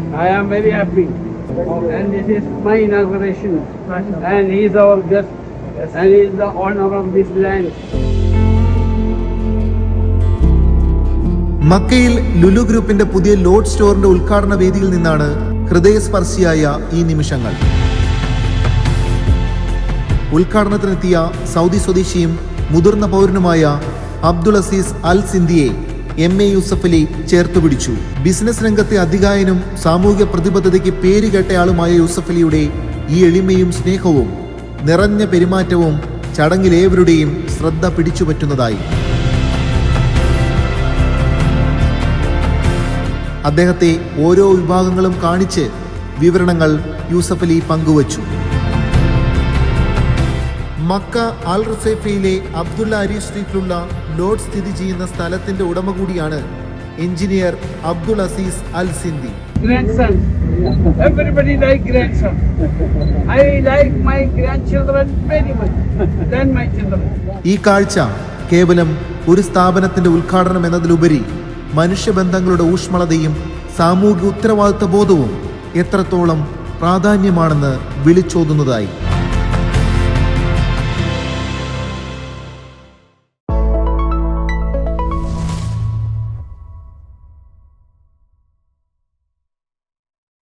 I am very happy. And this is my inauguration. And he is our guest. And he is the owner of this land. മക്കയിൽ ലുലു ഗ്രൂപ്പിന്റെ പുതിയ load സ്റ്റോറിന്റെ ഉദ്ഘാടന വേദിയിൽ നിന്നാണ് ഹൃദയസ്പർശിയായ ഈ നിമിഷങ്ങൾ ഉദ്ഘാടനത്തിനെത്തിയ സൗദി സ്വദേശിയും മുതിർന്ന പൗരനുമായ അബ്ദുൾ അസീസ് അൽ സിന്ധിയെ എം എ യൂസഫലി ചേർത്തുപിടിച്ചു ബിസിനസ് രംഗത്തെ അധികായനും സാമൂഹിക പ്രതിബദ്ധതയ്ക്ക് പേരുകേട്ടയാളുമായ യൂസഫലിയുടെ ഈ എളിമയും സ്നേഹവും നിറഞ്ഞ പെരുമാറ്റവും ചടങ്ങിലേവരുടെയും ശ്രദ്ധ പിടിച്ചുപറ്റുന്നതായി. അദ്ദേഹത്തെ ഓരോ വിഭാഗങ്ങളും കാണിച്ച് വിവരണങ്ങൾ യൂസഫലി പങ്കുവച്ചു. മക്ക അൽ റുസൈഫയിലെ അബ്ദുള്ള അരി സ്ട്രീറ്റിലുള്ള ലോഡ് സ്ഥിതി ചെയ്യുന്ന സ്ഥലത്തിന്റെ ഉടമ കൂടിയാണ് engineer Abdul Aziz Al Sindhi Grandson. Everybody like grandson. I like my grandchildren very much than my children. ഈ കാഴ്ച കേവലം ഒരു സ്ഥാപനത്തിന്റെ ഉദ്ഘാടനം എന്നതിലുപരി മനുഷ്യബന്ധങ്ങളുടെ ഊഷ്മളതയും സാമൂഹിക ഉത്തരവാദിത്ത ബോധവും എത്രത്തോളം പ്രാധാന്യമാണെന്ന് വിളിച്ചോതുന്നതായി